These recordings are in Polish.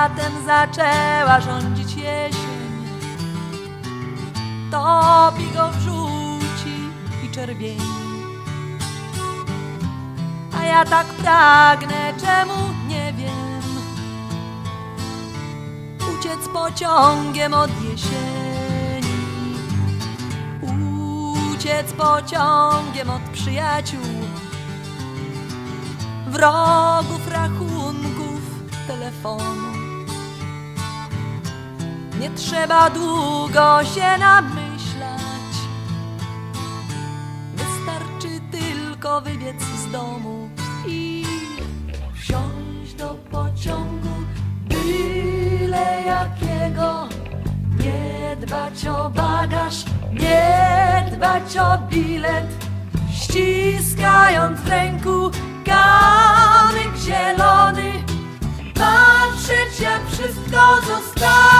latem zaczęła rządzić jesień. Topi go wrzuci i czerwieni. A ja tak pragnę, czemu nie wiem. Uciec pociągiem od jesieni. Uciec pociągiem od przyjaciół wrogów, rachunków, telefonu. Nie trzeba długo się namyślać, wystarczy tylko wybiec z domu i wsiąść do pociągu, byle jakiego. Nie dbać o bagaż, nie dbać o bilet, ściskając w ręku kamyk zielony, patrzeć jak wszystko zostaje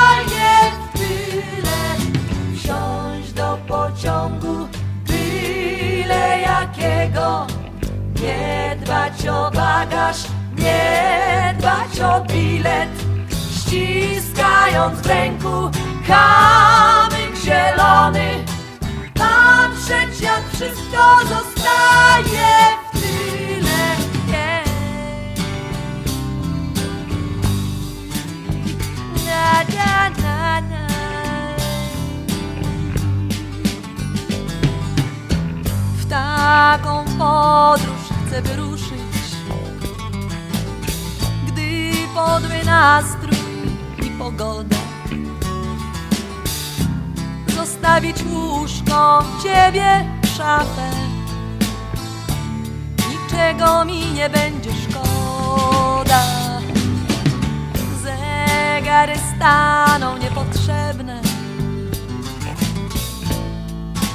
dbać o bagaż, nie dbać o bilet, ściskając w ręku kamyk zielony, patrzeć jak wszystko zostaje w tyle. Na, na, na, na. W taką podróż chcę wyruszyć, gdy podły nastrój i pogoda zostawić łóżko, ciebie, szafę. Niczego mi nie będzie szkoda. Zegary staną niepotrzebne.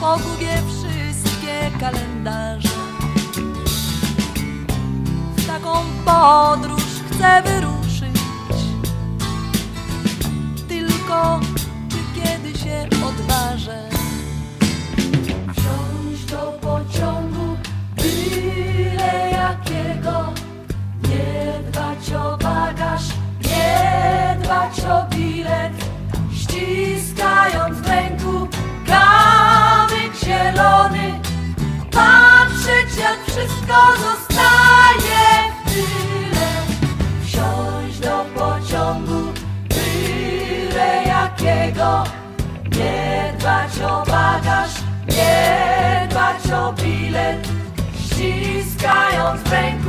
Pogubię wszystkie kalendarze. Podróż chcę wyruszyć. Tylko czy kiedy się odważę? Wsiąść do pociągu, byle jakiego. Nie dbać o bagaż, nie dbać o bilet. Ściskając w ręku kamyk zielony. Patrzeć jak wszystko zostaje pociągu, byle jakiego. Nie dbać o bagaż, nie dbać o bilet, ściskając w ręku